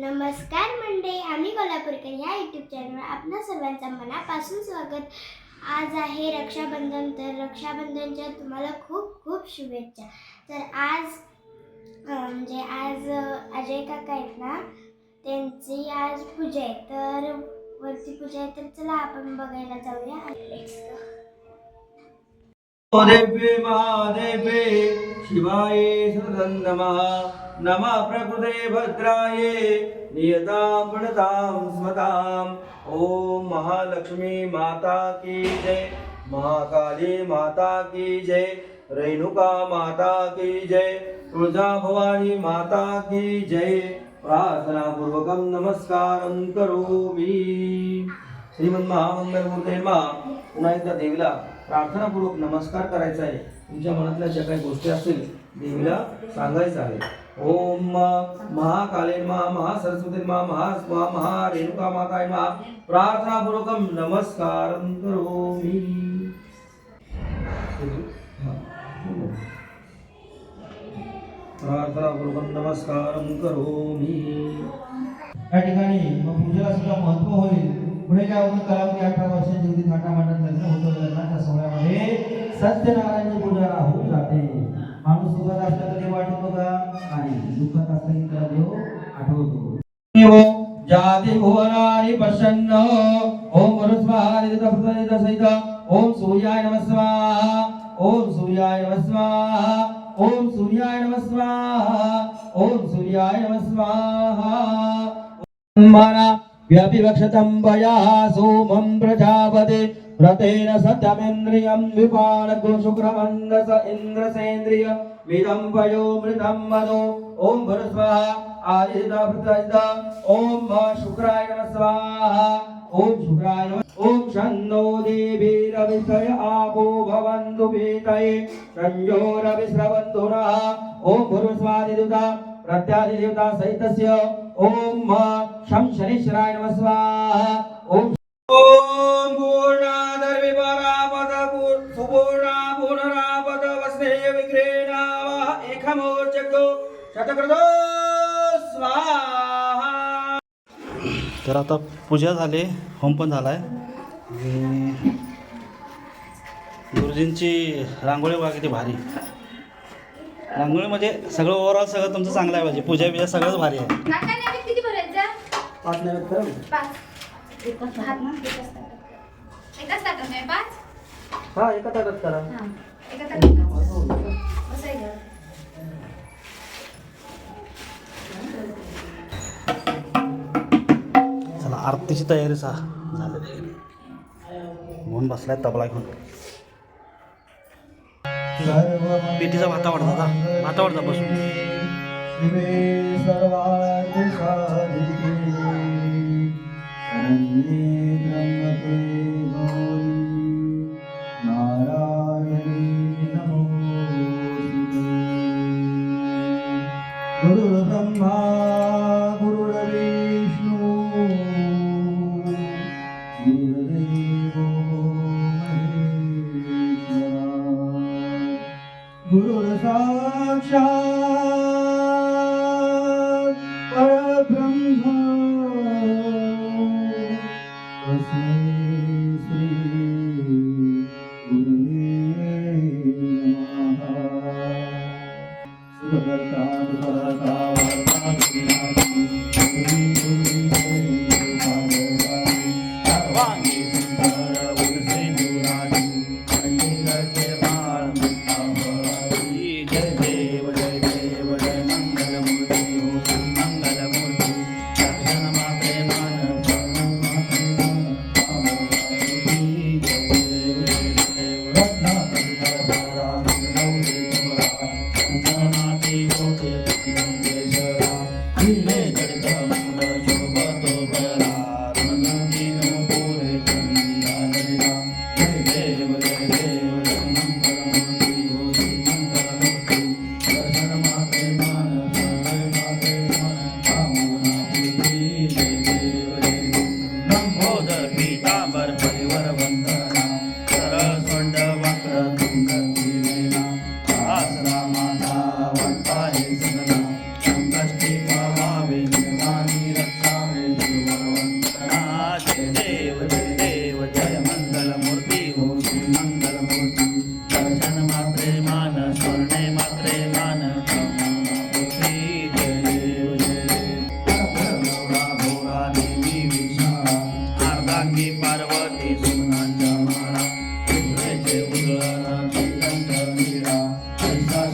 नमस्कार मंडळी आम्ही कोल्हापूरकर या यूट्यूब चॅनलवर आपणा सर्वांचं मनापासून स्वागत. आज आहे रक्षाबंधन तर रक्षाबंधनच्या तुम्हाला खूप खूप शुभेच्छा. तर आज म्हणजे आज अजय काका आहेत ना त्यांची आज पूजा आहे. तर वरती पूजा आहे तर चला आपण बघायला जाऊया. देव्ये महादेव्ये शिवाय सदं नमः नमः प्रकृते भद्राये नियतां प्रणतां स्मताम् ॐ महालक्ष्मी माता की जय महाकाली माता की जय रेणुका माता की जय तुळजा भवानी माता की जय। प्रार्थनापूर्वकं नमस्कारं करोमि। श्रीमद महामंगलमूर्ती मा पुन्हा एकदा देवीला प्रार्थनापूर्वक नमस्कार करायचा आहे. तुमच्या मनातल्या ज्या काही गोष्टी असतील देवीला सांगायचं आहे. ओम महाकाले मा महासरस्वती मा महास्वा महा रेणुका माताय मा प्रार्थनापूर्वक नमस्कार करोमि. प्रार्थनापूर्वक नमस्कार करोमि. या ठिकाणी मग पूजेला सुद्धा महत्त्व होईल. पुढे काय होतं? कलावती अठरा वर्षाची होती थाटामाटात लग्न होतं लग्नाच्या सोहळ्यामध्ये सत्यनारायणची पूजा होऊन जाते. माणूस सुखात असला तर देव आठवतो का? नाही. दुःखात असला की त्याला देव आठवतो. जाती भुवनानि पश्यन्न ओम गुरुस्वाहा सहित। ओम सूर्याय नमः स्वाहा। ओम सूर्याय नमः स्वाहा। ओम सूर्याय नमः स्वाहा। ओम सूर्याय नमः स्वाहा। माना सोमं प्रजापते व्रतेन सत्यमिन्द्रियं विपानगो शुक्रमन्दस इन्द्रसेन्द्रिय मिदं पयो मृतं मनो ॐ भरस्वाहा आदिता ॐ शुक्राय नमः स्वाहा ॐ शुक्राय ॐ शन्नो देवी रविषय आपो भवन्तु पीतये संयोरविश्रवन्तु नः ॐ भुरुस्वादिदुता प्रत्यादिदेवता सहितस्य ओम शम शनिश्वराय नमः ओम ओम ॐ पूर्णादर्वि परापद पूर्- सुपूर्णा पुनरापद वस्ने विग्रहेणावः एकमोचको शतकृतो स्वाहा तर आता पूजा झाली होम पण झाला आहे गुरुजींची रांगोळी बघा किती भारी. रांगोळी म्हणजे सगळं ओव्हरऑल सगळं तुमचं चांगलं आहे पाहिजे पूजा बिजा सगळंच भारी आहे. नैवेद्य किती भरायचा? पाच नैवेद्य करा. पाच. एकाच ताटात नाही पाच? हा एका ताटात करा. हा एका ताटात पाच. बसायचं. चला आरतीची तयारी सा झालेली आहे. म्हणून बसलाय तबला घेऊन. पेटीचा भाता वाढता वातावरण भाता वाढता बसून கொண்டா Thank you.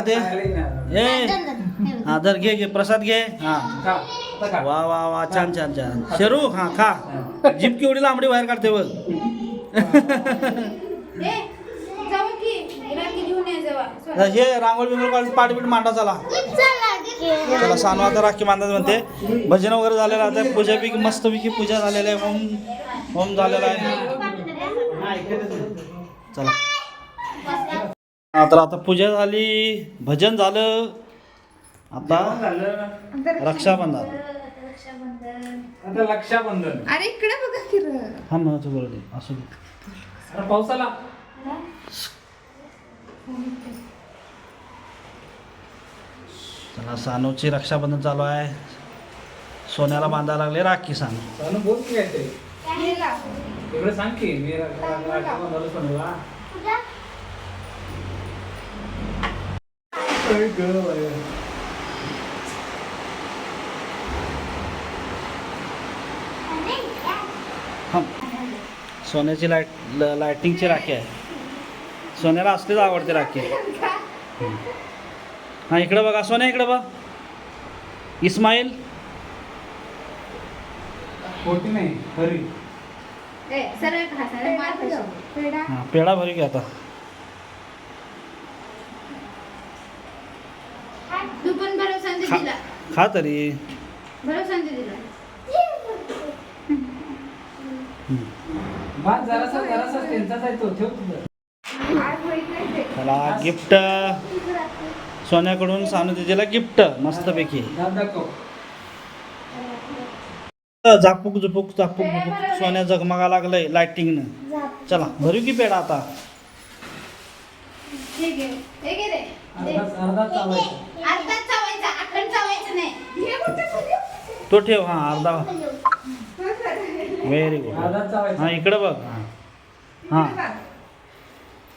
खाते ए हा धर घे घे प्रसाद घे. हा. वा वा वा छान छान छान. शेरू हा खा. जीप केवढी लांबडी बाहेर काढते बघ. की. हे रांगोळी बिंगोळी काढून पाठपीठ मांडा चला. चला सानू आता राखी बांधायचं म्हणते. भजन वगैरे झालेलं आता पूजापैकी मस्तपैकी पूजा झालेली आहे होम होम झालेला आहे. चला. हा, तर आता पूजा झाली भजन झालं आता रक्षाबंधन. आता रक्षाबंधन. अरे इकडे बघा की र. हा असू दे. आता पावसाला. चला सानूची रक्षाबंधन चालू आहे. सोन्याला बांधायला लागले राखी सानू. सांग बोल की काहीतरी. गेला. इकडे सांग की मी रक्षाबंधनाला सोनूला गं बाई. हा सोन्याची लाइट ल- लाईटिंगची राखी आहे सोन्याला असलीच आवडते राखी हा इकडं बघा सोन्या इकडं बघ इस्माईल खोटी नाही खरी ए, सरळ खा, सरळ मार कशी. पेढा. हा पेढा भरी घ्या आता तू पण भरोसाने खा दिला खा तरी भरोसाने दिला भात जरासा जरासा त्यांचाच आहे तो ठेव तुझं आज होईल नाही ते. त्याला गिफ्ट सोन्याकडून सानू दिदीला गिफ्ट मस्तपैकी झापूक झुपूक झापूक झुपूक. सोन्या जगमगा लागलंय लाइटिंगनं झाप चला भरू की पेढा आता? हे हे अर्धा तो ठेव हा अर्धा. व्हेरी गुड अर्धा चावायचा हा इकडं बघ. हा. हा.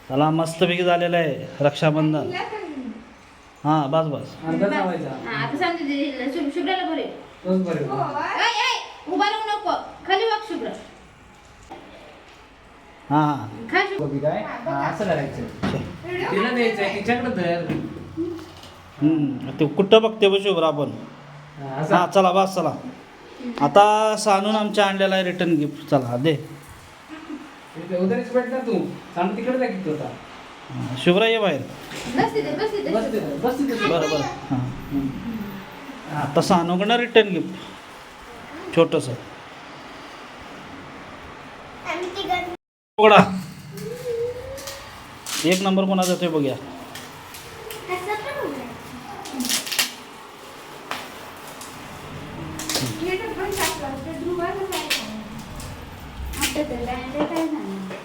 चला मस्तपैकी झालेलं आहे रक्षाबंधन. हा बस बस. अर्धा चावायचा. हा, हा. हा हा, ते कुठं बघते बघ शुभ्रा आपण? हा, चला बस चला. आता सानून आमच्या आणलेला आहे रिटर्न गिफ्ट चला दे. इथे उधारीच भेटणार तू. सांग तिकडे जा किती होता शुभ्रा ये बाहेर. बस तिथे बस तिथे. बरं बरं. हां. आता सानूकडनं रिटर्न गिफ्ट छोटंसं. आम्ही तिघं उघडा. एक नंबर कोणाचा येतोय बघूया असं पण होणार आता काय काय सांगणार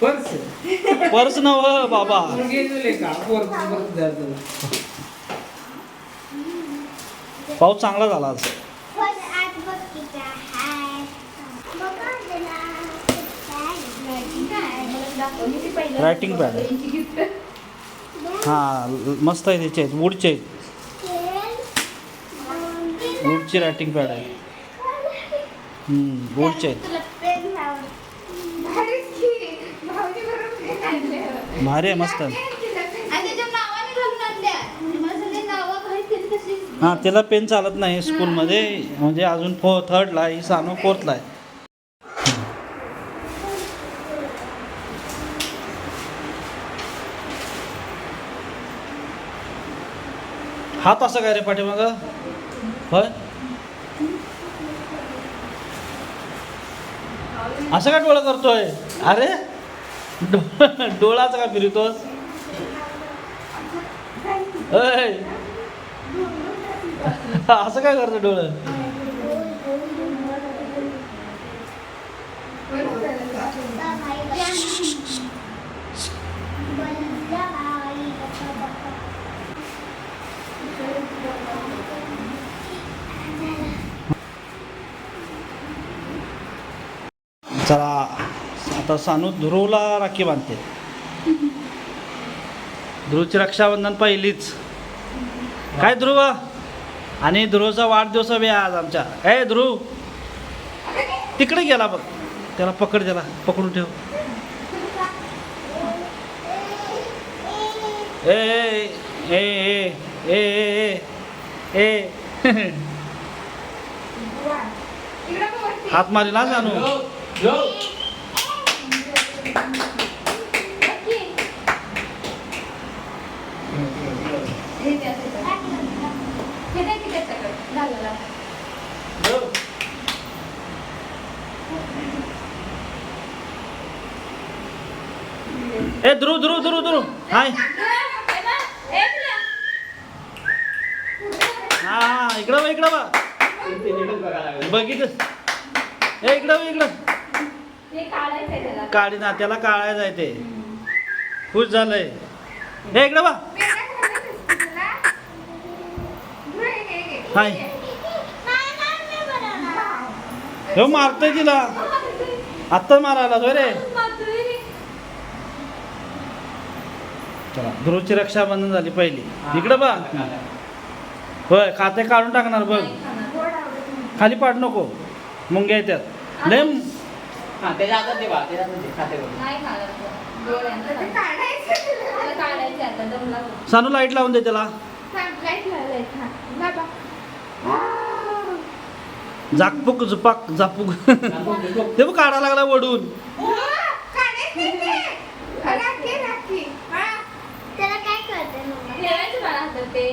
पर्स. पर्स नव बाबा. पाऊस चांगला झाला आज pad. गिफ्ट हां मस्त आहे त्याचे आहेत वूडचे आहेत वूडची रायटिंग पॅड आहे. वूडचे आहेत. भारी आहे मस्त आहे. हां त्याला पेन चालत नाही स्कूलमध्ये. म्हणजे अजून फो थर्डला ही सानू फोर्थला आहे. हात असं काय रे पाठीमाग? होय? असं काय डोळा करतोय? अरे डो- डोळाचं का फिरतोस? अय असं काय करतो डोळं बघा भाई, बघा भाई, बघा, बघा. चला आता सानू ध्रुवला राखी बांधते. ध्रुवची रक्षाबंधन पहिलीच. काय ध्रुव? आणि ध्रुवचा वाढदिवस बी आज आमच्या. ए ध्रुव! तिकडे गेला बघ. त्याला पकड त्याला पकडून ठेव. ए ए ए ए ए ए हात मारी ना जाणू हे ए ध्रुव ध्रुव ध्रुव ध्रुव हाय हा हा इकडं बघ इकडं बघ. बघितलं. ए इकडं बघ इकडं. काळी ना त्याला. काढायचं आहे ते खुश झालंय. ए इकडं बघ. हाय. हो मारतोय तिला. आत्ता मारायला रे. चला ध्रुवची रक्षाबंधन झाली पहिली. इकडं बघ. होय खाते काढून टाकणार बघ. खाली पाड नको. मुंग्या येतात लय हा त्याच्या हातात दे बा त्याच्या हातात दे खाते बघ नाही. डोळ्यांचं काढायचं आता. सानू लाइट लावून दे त्याला. हा. बाबा. झाकपूक झुपाक झापूक ते बघ काढा लागला वडून त्याला काय कळतं मग? ठेवायचं मला हातात ते.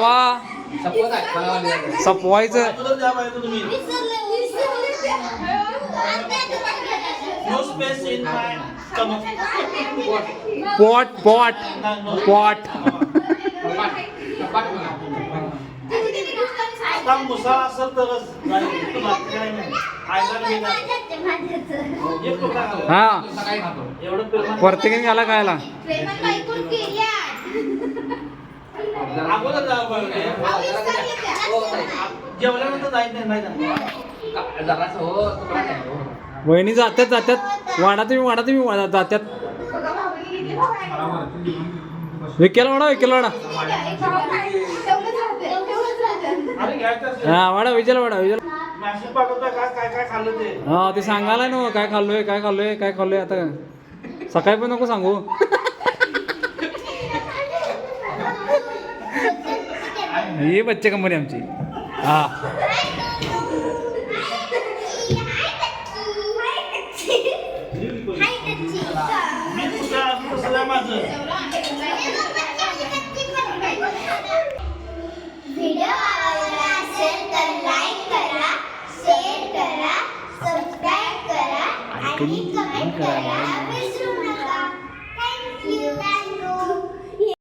वा सपवायचं. पॉट पॉट पॉट आता मुसळा असेल तरच. जाईल. बाकी काही नाही. खायला जात. हा. एवढं प्रेमाने- प्रत्येकाने घाला खायला. अगोदर जायला पाहिजे. जेवल्यानंतर जायचं नाही, नाही जाणार. वहिनी जात्यात जात्यात. वाडा तुम्ही वाडा तुम्ही वाडा जात्यात. विकेला वाडा विकेला वाडा. हा वाडा विजेला वाडा ते? हा ते सांगायला ना काय खाल्लोय काय खाल्लोय काय खाल्लोय आता. सकाळी पण नको सांगू. ही बच्चे कंपनी आमची. हा. शेअर करा